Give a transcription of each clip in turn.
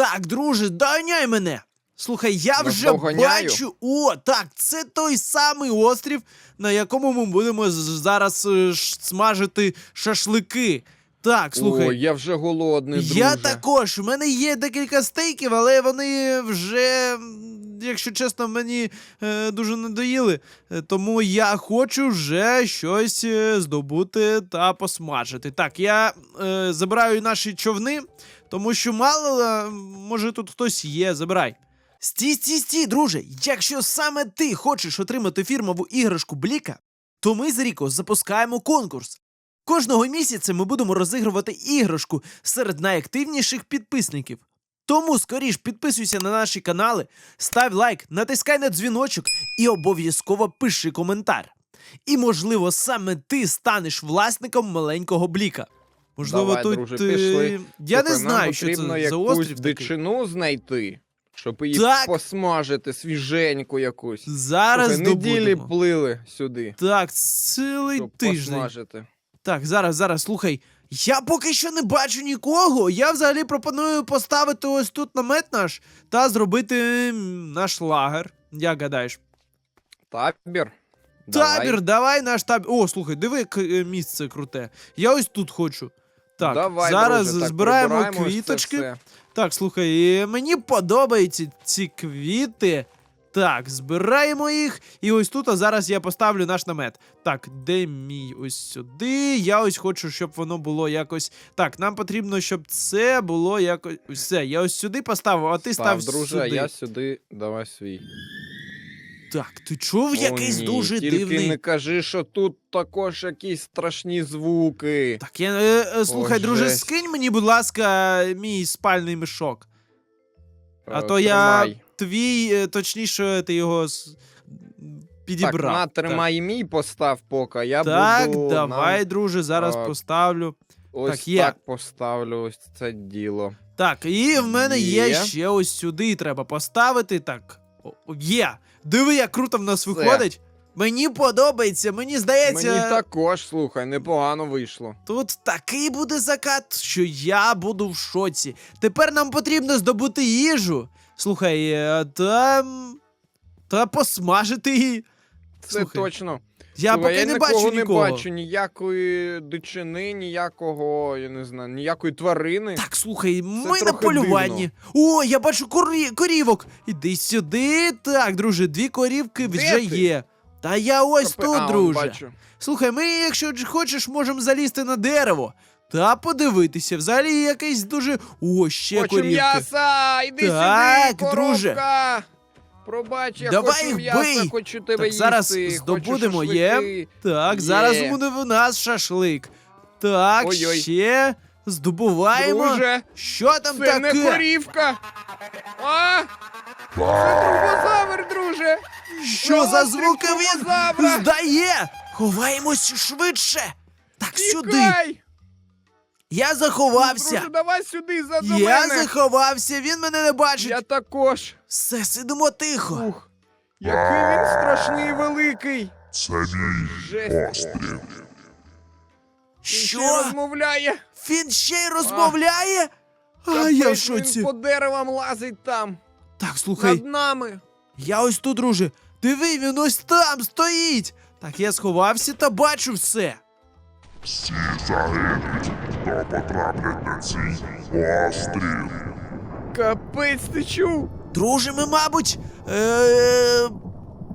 Так, друже, доганяй мене. Слухай, я вже Наздоганяю? бачу. О, так, це той самий острів, на якому ми будемо зараз е, ш- смажити шашлики. Так, слухай. Ой, я вже голодний, друже. Я також. У мене є декілька стейків, але вони вже, м, якщо чесно, мені е, дуже надоїли. Е, Тому я хочу вже щось е, здобути та посмажити. Так, я е, забираю наші човни, тому що мало, е, може тут хтось є. Забирай. Стій, стій, стій, друже. Якщо саме ти хочеш отримати фірмову іграшку Бліка, то ми з Ріко запускаємо конкурс. Кожного місяця ми будемо розігрувати іграшку серед найактивніших підписників. Тому скоріш підписуйся на наші канали, став лайк, натискай на дзвіночок і обов'язково пиши коментар. І, можливо, саме ти станеш власником маленького бліка. Можливо, Давай, тут. друже, е, пішли. Я не Слухай, нам знаю, що це потрібно за якусь острів. Такий. дичину знайти, щоб її Так. посмажити, свіженьку якусь. Зараз Слухай, неділі здобудемо. плили сюди, Так, цілий щоб тиждень. посмажити. Так, зараз, зараз, слухай. Я поки що не бачу нікого. Я взагалі пропоную поставити ось тут намет наш та зробити м, наш лагер. Як гадаєш? Табір? Табір, давай наш табір. О, слухай, диви, яке е, місце круте. Я ось тут хочу. Так, Давай, зараз друже, так, збираємо прибираємо ось це квіточки. все. Так, слухай, е, мені подобаються ці квіти. Так, збираємо їх. І ось тут а зараз я поставлю наш намет. Так, де мій ось сюди? Я ось хочу, щоб воно було якось. Так, нам потрібно, щоб це було якось. Все, я ось сюди поставив, а ти став, Став, друже, сюди. я сюди давай свій. Так, ти чув якийсь О, ні, дуже тільки дивний. не кажи, що тут також якісь страшні звуки. Так, я е, е, слухай, О, друже, жесть. скинь мені, будь ласка, мій спальний мішок. А Е, то я тримай. твій, е, точніше, ти його с- підібрав. Так, на, тримай мій постав поки, я Так, буду давай, нам друже, зараз а, поставлю. ось Так, є. так поставлю ось це діло. Так, і в мене є, Є. ще ось сюди треба поставити. Так. О, є. Диви, як круто в нас виходить. Мені подобається, мені здається, Мені також, слухай, непогано вийшло. тут такий буде закат, що я буду в шоці. Тепер нам потрібно здобути їжу. Слухай, е, та. Та посмажити її. Це Слухай, точно. Я Слухай, поки я не нікого бачу не бачу ніякої дичини, ніякого, я не знаю, ніякої тварини. Так, слухай, ми на трохи полюванні. О, я бачу корі... корівок. Іди сюди. Так, друже, дві корівки Де вже ти? є. Та я ось Капе- тут, а, он, друже. бачу. Слухай, ми, якщо ж хочеш, можемо залізти на дерево та подивитися. Взагалі якийсь дуже. О, ще Хочу корівки. м'яса! Іди Так, сюди, друже. Пробач, я Давай хочу їх м'яса, бий! хочу тебе Так, їсти, зараз хочу здобудемо, є. шашлики. Так, зараз буде в нас шашлик. Так, Ой-ой. ще здобуваємо. Друже, Що там це таке? не корівка! А! Це трубозавр, друже! Що за звуки він здає? Ховаємось швидше. Так, сюди. Тікай! Я заховався. Друже, давай сюди, за до Я мене! заховався, він мене не бачить. Я також! Все, сидимо тихо. Ух, який він страшний і великий! Це мій Жесть! острів. Він ще й Що? розмовляє! Він ще й розмовляє? А я в Капець, шоці. Він по деревам лазить там! Так, слухай, Над нами! я ось тут, друже. Диви, він ось там стоїть. Так, я сховався та бачу все. Всі загинуть, хто потраплять на цей острів. Капець, ти чув? Друже, ми, мабуть, е-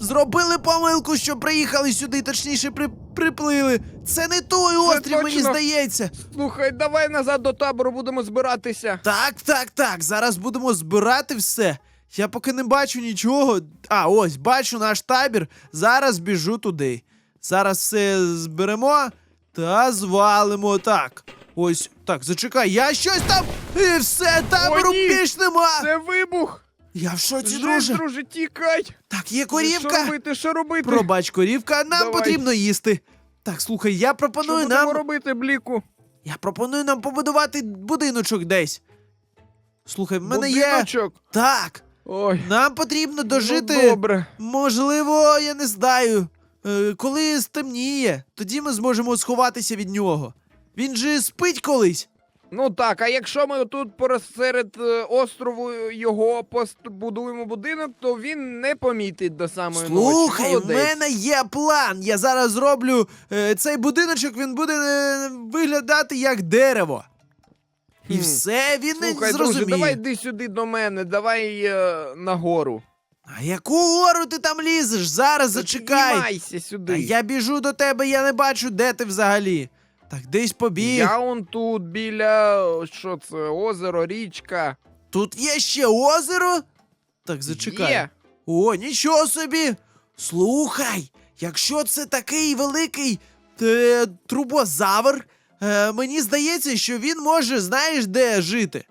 зробили помилку, що приїхали сюди, точніше, при- приплили. Це не той острів, мені точно. здається. Слухай, давай назад до табору будемо збиратися. Так, так, так. Зараз будемо збирати все. Я поки не бачу нічого. А, ось, бачу наш табір. Зараз біжу туди. Зараз все зберемо та звалимо. Так. Ось, так, зачекай, я щось там. І все, табору О, ні! нема. Це вибух! Я в шоці, Жесть, друже. друже, тікай! Так, є Що корівка. робити, що робити? Пробач, корівка, нам Давай. потрібно їсти. Так, слухай, я Що пропоную будемо нам. робити, Бліку? Я пропоную нам побудувати будиночок десь. Слухай, в мене є. Так. Ой, Нам потрібно дожити. Ну, добре. Можливо, я не знаю. е, Коли стемніє, тоді ми зможемо сховатися від нього. Він же спить колись. Ну так, а якщо ми тут посеред е, острову його побудуємо будинок, то він не помітить до самої Слухай, ночі. в мене є план. Я зараз зроблю е, цей будиночок, він буде е, виглядати як дерево. І Хм. все, він Слухай, не друже, зрозуміє. давай йди сюди до мене, давай е, нагору. А яку гору ти там лізеш? Зараз зачекай. Сюди. Та я біжу до тебе, я не бачу, де ти взагалі. Так десь побіг. Я он тут біля що це, озеро, річка. Тут є ще озеро? Так, зачекай. Є. О, нічого собі. Слухай, якщо це такий великий е, трубозавр, е, мені здається, що він може, знаєш, де жити.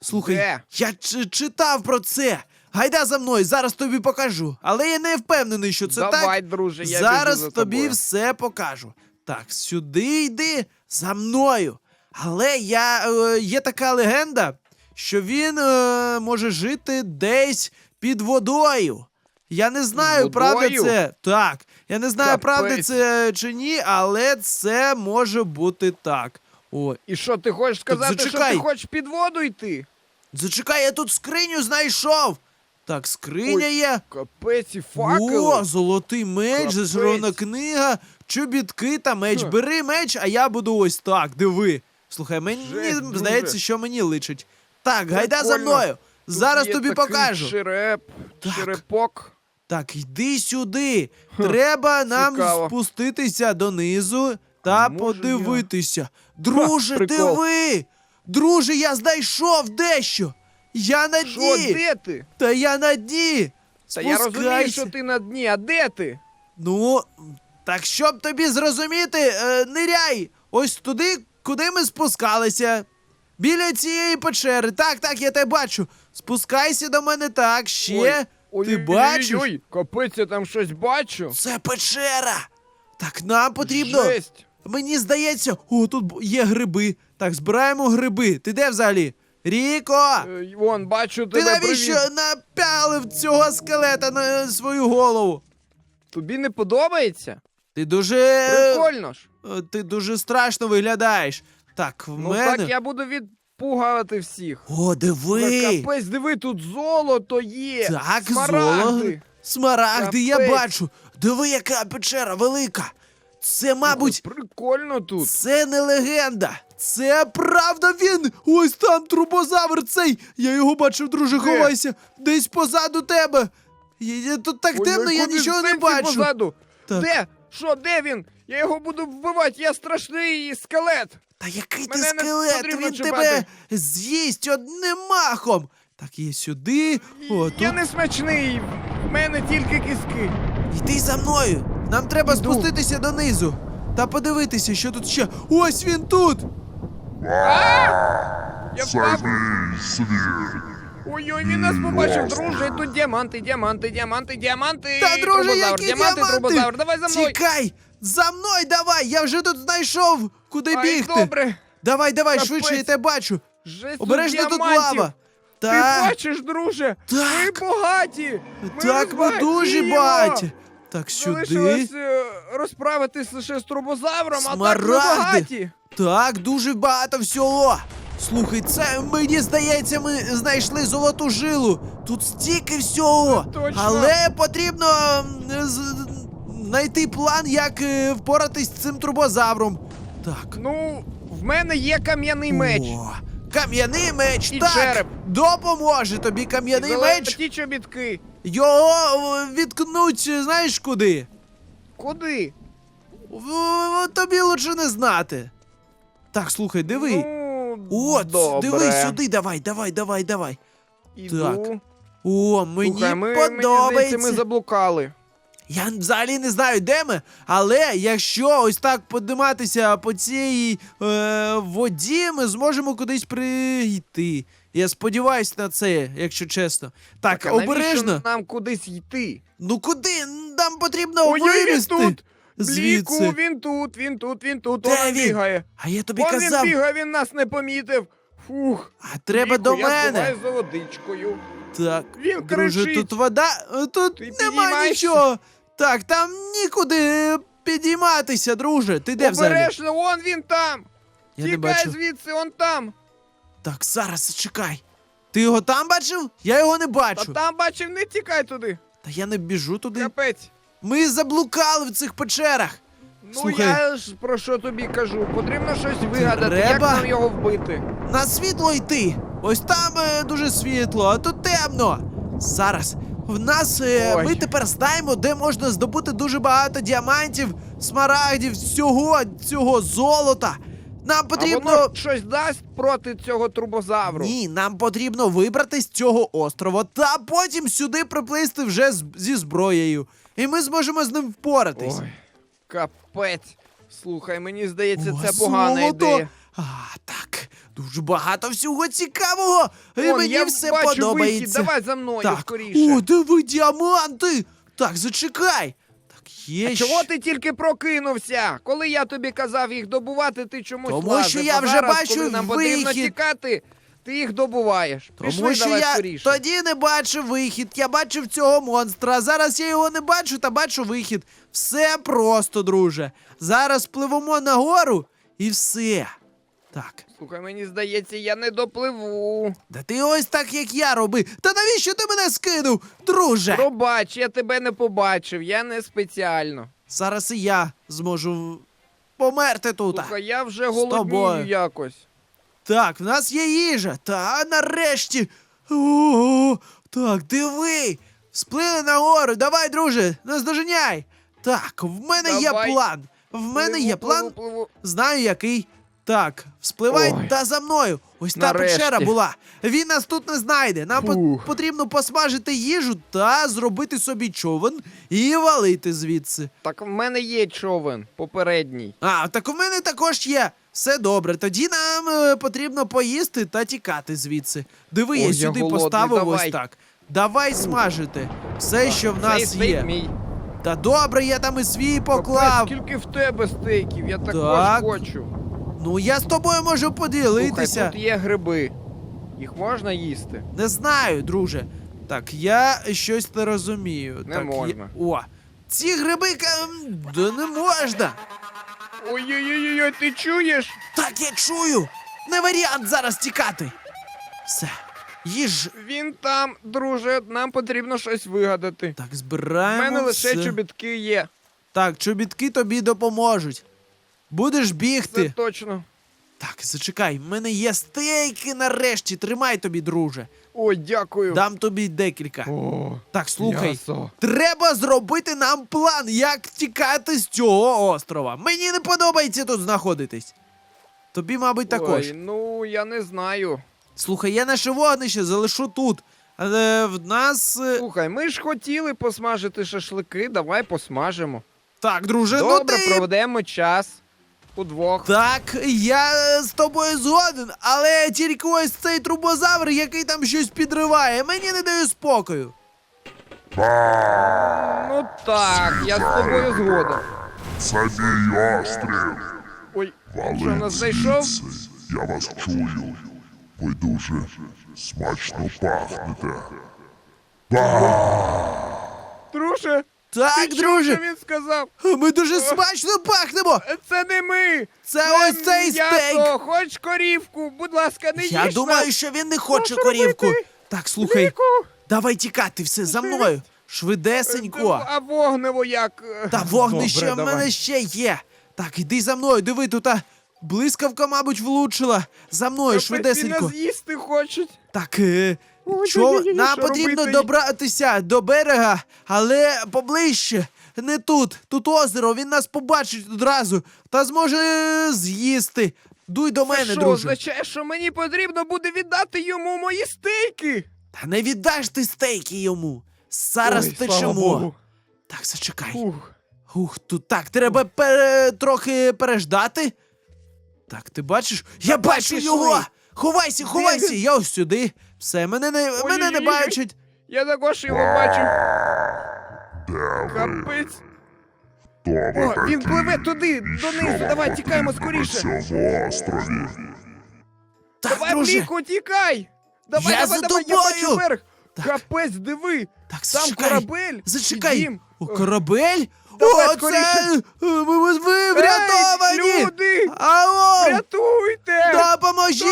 Слухай, Де? я ч- читав про це. Гайда за мною, зараз тобі покажу. Але я не впевнений, що це Давай, так. друже, я Зараз біжу за тобі тобою. все покажу. Так, сюди йди за мною. Але я, е, є така легенда, що він е, може жити десь під водою. Я не знаю, правда це. Так. Я не знаю, правда це чи ні, але це може бути так. О, І що, ти хочеш сказати, що зачекай. ти хочеш під воду йти? зачекай, я тут скриню знайшов. Так, скриня Ой, є. Капець і факели. О, золотий меч, Капець. книга, чобітки та меч. Хм. Бери меч, а я буду ось так. Диви. Слухай, мені Жесть, друже. здається, що мені личить. Так, гайда за Прикольно. мною. Тут Зараз є тобі такий покажу. Череп, Так. черепок. Так, йди сюди. Треба нам цікаво. спуститися донизу та Може, подивитися. Друже, прикол. диви! Друже, я знайшов дещо. Я на Що, дні. де ти? Та я на дні. Та я розумію, Спускайся. що ти на дні, а де ти? Ну, так щоб тобі зрозуміти, е, ниряй ось туди, куди ми спускалися. Біля цієї печери. Так, так, я тебе бачу. Спускайся до мене так, ще. Ой, Ти ой, бачиш? Ой, капець, я там щось бачу. Це печера. Так, нам потрібно. Жесть. Мені здається, о, тут є гриби. Так, збираємо гриби. Ти де взагалі? Ріко! Е, Вон, бачу Ти тебе, навіщо привіт. напялив цього скелета на свою голову? Тобі не подобається? Ти дуже. Прикольно ж. Е, Ти дуже страшно виглядаєш. Так, в Ну мене. так я буду відпугувати всіх. О, диви! Капець, диви, тут золото є. Так, смарагди. золото. Смарагди, я Капець. бачу. Диви, яка печера велика. Це, мабуть, Слухай, Прикольно тут. це не легенда. Це правда він. Ось там трубозавр цей. Я його бачив, друже, ховайся. Десь позаду тебе. Я- я- Тут так Ой, темно, ой, я куди нічого не сенсі бачу. Позаду. Так. Де? Що, де він? Я його буду вбивати, я страшний скелет. Та який ти Мене не скелет, потрібно він чіпати. тебе з'їсть одним махом. Так, є сюди. О, тут Я не смачний, в мене тільки кіски. Йди за мною. Нам треба Іду. спуститися донизу. Та подивитися, що тут ще. Ось він тут! Я Це впав. мій світ. Ой-ой, він нас побачив, друже, тут діаманти, діаманти, діаманти, діаманти. Та, друже, які діаманти, трубозавр, давай за мною. Тікай! За мною давай! Я вже тут знайшов, куди Ай, бігти. добре. Давай, давай, Капець. швидше, я тебе бачу. Жесть Обережно тут діамантів. лава. Ти Так, бачиш, друже? Так. Ми багаті. Ми так, ми дуже багаті. Так, сюди. Залишилось е, розправитись лише з трубозавром, а так ми Смарагди. багаті. Так, дуже багато всього. Слухай, це мені здається, ми знайшли золоту жилу. Тут стільки всього. Точно. Але потрібно знайти план, як е, впоратись з цим трубозавром. Так. Ну, в мене є кам'яний меч. О, кам'яний меч, І так. череп. Допоможе тобі кам'яний меч. Золоті чобітки. Його відкнуть, знаєш куди? Куди? В- Тобі лучше не знати. Так, слухай, диви. Ну, От, добре. диви сюди, давай, давай, давай, давай. Іду. Так, О, мені Слухай, ми, подобається. Мені здається, ми заблукали. Я взагалі не знаю, де ми, але якщо ось так подиматися по цій е, воді, ми зможемо кудись прийти. Я сподіваюся на це, якщо чесно. Так, а обережно. нам кудись йти? Ну куди? Нам потрібно Ой, вилізти. тут! Бліку, звідси. він тут, він тут, він тут, Де он він бігає. А я тобі Он казав, він бігає, він нас не помітив. Фух. а треба Бліку, до я мене. сховаюсь за водичкою. Так, Він друже, кричить. тут вода, е, тут Ти нема підіймаєшся? нічого. Так, там нікуди підійматися, друже. Ти де взагалі? Обережно, он він там. Я не Тікай бачу. звідси, он там. Так, зараз чекай. Ти його там бачив? Я його не Та бачу. там бачив, не тікай туди. Та я не біжу туди. Капець. Ми заблукали в цих печерах. Ну Слухай. я ж про що тобі кажу. Потрібно щось вигадати, як Треба? нам його вбити. На світло йти. Ось там е, дуже світло, а тут темно. Зараз в нас е, Ой. ми тепер знаємо, де можна здобути дуже багато діамантів, смарагдів, всього цього золота. Нам А воно щось дасть проти цього трубозавру. Ні, нам потрібно вибрати з цього острова та потім сюди приплисти вже з- зі зброєю. І ми зможемо з ним впоратись. Ой, капець. Слухай, мені здається, О, це погана золото! ідея. А, так, дуже багато всього цікавого. І Вон, мені я все бачу вихід, давай за мною так, скоріше. о, диви діаманти! Так, зачекай. Є А чого ти тільки прокинувся? Коли я тобі казав їх добувати, ти чомусь Тому лазив. що я А вже зараз, бачу коли нам потрібно вихід. тікати, ти їх добуваєш. Тому Пішли що давай я скоріше. тоді не бачив вихід, я бачив цього монстра. а Зараз я його не бачу та бачу вихід. Все просто, друже. Зараз пливемо нагору і все. Так. Слухай, мені здається, я не допливу. Да ти ось так, як я роби. Та навіщо ти мене скинув, друже? Пробач, я тебе не побачив, я не спеціально. Зараз і я зможу померти тут. Слухай, я вже тобою. якось. Так, в нас є їжа. Та нарешті. О, так, диви. Сплили нагору. Давай, друже, наздоженяй. Так, в мене є Давай. план. В мене Пливу, є план. пливу, пливу. Знаю який. Так, спливай Ой. та за мною. Ось та Нарешті. печера була. Він нас тут не знайде. Нам Фух. потрібно посмажити їжу та зробити собі човен і валити звідси. Так в мене є човен попередній. А, так у мене також є. Все добре. Тоді нам е, потрібно поїсти та тікати звідси. Диви, Ой, я я сюди голодний, поставив давай. ось так. Давай смажити. Все, що в Цей нас стейк є. мій. Та добре, я там і свій Капець, поклав. скільки в тебе стейків? Я також Так. хочу. Ну я з тобою можу Слухай, поділитися. тут є гриби. Їх можна їсти? Не знаю, друже. Так, я щось не розумію. Не так, можна. Я... О, ці гриби да не можна. Ой-ой-ой, ти чуєш? Так, я чую. Не варіант зараз тікати. Все. Їж. Він там, друже, нам потрібно щось вигадати. Так, У мене лише все. чобітки є. Так, чобітки тобі допоможуть. Будеш Це бігти. точно. Так, зачекай, в мене є стейки нарешті. Тримай тобі, друже. Ой, дякую. Дам тобі декілька. О, Так, слухай. м'ясо. Треба зробити нам план, як тікати з цього острова. Мені не подобається тут знаходитись. Тобі, мабуть, також. Ой, ну я не знаю. Слухай, я наше вогнище залишу тут. Але в нас. е, Слухай, ми ж хотіли посмажити шашлики, давай посмажимо. Так, друже, Добре, ну ти... проведемо час удвох. Так, я е, з тобою згоден, але тільки ось цей трубозавр, який там щось підриває, мені не дає спокою. Ну так, я з тобою згоден. Це мій острів. Ой, що нас знайшов? Я вас чую. Ви дуже смачно пахнете. Друже, Так, ти чув, що друже, він сказав? ми дуже смачно пахнемо. Це не ми! Це ось цей стейк. Хоч корівку, будь ласка, не їж Я думаю, що він не хоче корівку. робити? Так, слухай, Ліку. давай тікати все за мною. Швидесенько. А вогнево як? Та вогнище Добре, в мене давай. ще є. Так, іди за мною, диви, тут а, блискавка, мабуть, влучила. За мною, швидесенько. Він нас їсти хочуть. Так, ой-ой-ой, нам що потрібно робити? добратися до берега, але поближче. Не тут. Тут озеро, він нас побачить одразу та зможе з'їсти. Дуй до Це мене, що друже. означає, що мені потрібно буде віддати йому мої стейки? Та не віддаш ти стейки йому. Зараз Ой, течемо. Богу. Так, зачекай. Фух. Ух, тут так, треба пере... трохи переждати. Так, ти бачиш? Я бачу його! Ховайся, ховайся! Я ось сюди. Все, мене не, мене не Ой-ой-ой. бачать. Я також його бачу. Де ви? Капець. Хто ви О, такі? він пливе туди, І що донизу. вам Давай, тікаємо потрібно скоріше. Цьому острові. Так, Давай, друже. Бліку, тікай! Давай, Я давай, за давай, я тобою! бачу берег! Так. Капець, диви! Так, Там зачекай. корабель! Зачекай. дім. О, корабель? Давай О, скоріше. це е, ви, ви, ви врятовані! Ей, люди! Ао! Рятуйте! Допоможіть!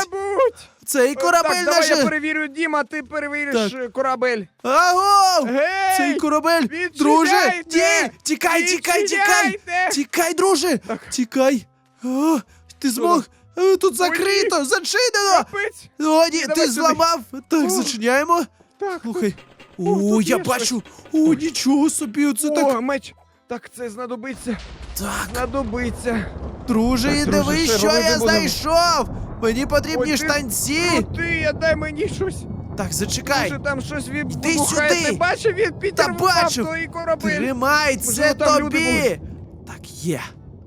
Хто-небудь! Цей корабель так, давай я наш. перевірю, Діма, ти перевіриш Так. е, корабель. Аго! Гей! Цей корабель! відчиняйте! Друже! Ті! Тікай, тікай, тікай! Відчиняйте! Тікай, друже! Тікай! О, ти змог! Е, Тут закрито, зачинено! Капець! О, ні, Давай ти сюди. зламав! Так, О. зачиняємо. Так, Слухай. О, О, тут я є бачу! О, нічого собі, оце О, так. меч! Так, це знадобиться. Так, Знадобиться. друже, Так, і друже, дивись, що що робити я будемо? знайшов! Мені потрібні Ой, ти штанці! Крутий, а дай мені щось. Так, зачекай! Може там щось Йди відбухає. сюди. Ти бачив, він підірвав бачив. той корабель. Тримай, це Можливо, там люди тобі! Так, є.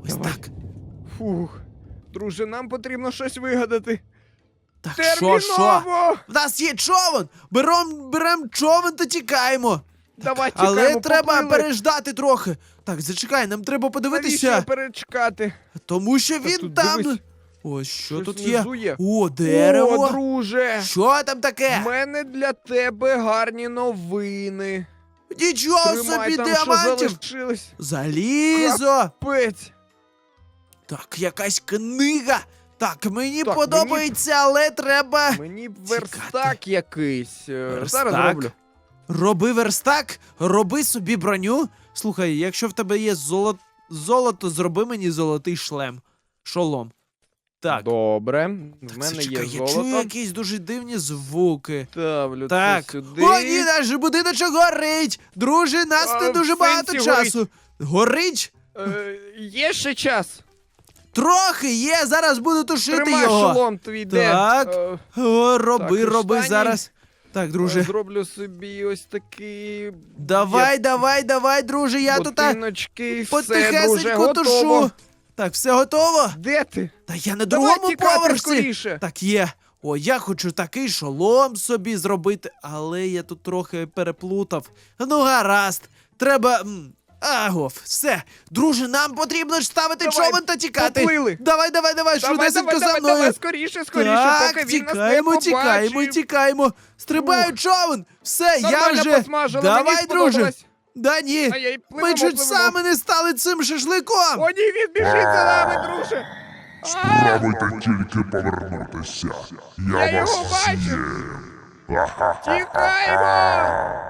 Ось Давай. так. Фух. Друже, нам потрібно щось вигадати. Так, що, що? Терміново! В нас є човен! Берем, берем човен та тікаємо! Давай Але чекаємо, треба поплили. переждати трохи. Так, зачекай, нам треба Навіщо подивитися. перечекати? Тому що він тут там. дивись. Ось що Щось тут є. внизу є. О, дерево. О, друже! Що там В таке? мене для тебе гарні новини. Нічого Тримай собі там, діамантів. залишилось. Залізо. Пець. Так, якась книга. Так, мені Так, подобається, але треба. Мені б верстак якийсь. Е, Верстак? Зараз роблю. Роби верстак, роби собі броню. Слухай, якщо в тебе є золото, золото, зроби мені золотий шлем. Шолом. Так. Добре. Так, В мене є я чую якісь дуже дивні звуки. Ставлю Так. це сюди. О, ні, наш будиночок горить! Друже, нас А, не дуже багато часу. Горить? Е, є ще час. Трохи є, зараз буду тушити Тримай його. шолом твій де. Так. Е, О, роби, Так, роби штані. зараз. Так, друже. Зроблю собі ось такий. Давай, давай, давай, друже, я тут Ботиночки, все, друже, потихесенько тушу. готово. Так, все готово? Де ти? Та я на Давай другому тікати поверсі. скоріше. Так є. О, я хочу такий шолом собі зробити, але я тут трохи переплутав. Ну, гаразд. Треба. м, Агов, все. Друже, нам потрібно ж ставити Давай, човен та тікати. поплили. Давай, давай, давай, Давай, швидесенько за давай, мною. давай, скоріше, скоріше, так, поки він нас не тікаємо, побачив. тікаємо, тікаємо. Стрибаю човен. Все, я Нормально вже. Давай, друже. сподобалось. Да ні. А я й Ми чуть пливемо. саме не стали цим шашликом. О, ні, він біжить за нами, друже. А, Спробуйте тільки повернутися. Я Я його вас бачу. з'їм. Ха-ха-ха. Тікаємо!